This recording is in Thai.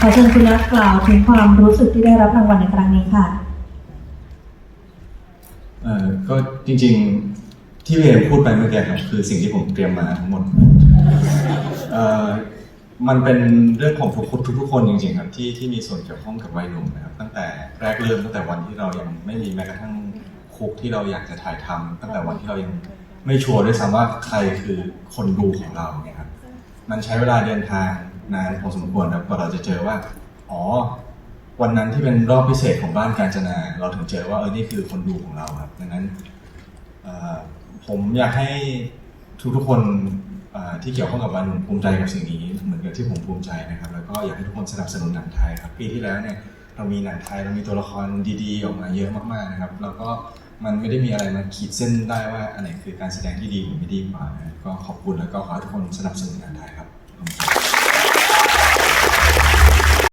ขอเชิญคุณนัทกล่าวถึงความรู้สึกที่ได้รับรางวัลในครั้งนี้ค่ะเอ่อก็จริงๆที่พี่เอพูดไปเมื่อกี้ครับคือสิ่งที่ผมเตรียมมาทั้งหมดเอ่อมันเป็นเรื่องของทุกคนทุกๆคนจริงๆครับที่ที่มีส่วนเกี่ยวข้องกับวัยหนุ่มนะครับ ตั้งแต่แรกเริ่มตั้งแต่วันที่เรายังไม่มีแม้กระทั่งคุกที่เราอยากจะถ่ายทำตั้งแต่วันที่เรายังไม่ชัวร์ด้วยซ้ำว่าใครคือคนดูของเราเนี่ยครับมันใช้เวลาเดินทาง นานพอสมควรครับกว่าเราจะเจอว่า อ๋อ วันนั้นที่เป็นรอบพิเศษของบ้านการจนา เราถึงเจอว่าเออนี่คือคนดูของเราครับดังนั้นผมอยากให้ทุกๆคนที่เกี่ยวข้องกับวันภูมิใจกับสิ่งนี้เหมือนกับที่ผมภูมิใจนะครับ แล้วก็อยากให้ทุกคนสนับสนุนหนังไทยครับปีที่แล้วเนี่ยเรามีหนังไทยเรามีตัวละครดีๆ ออกมาเยอะมากๆนะครับ แล้วก็มันไม่ได้มีอะไรมาขีดเส้นได้ว่าอันไหนคือการแสดงที่ดีหรือไม่ดีกว่านะก็ขอบคุณแล้วก็ขอให้ทุกคนสนับสนุนหนังไทยครับขอบคุณครับ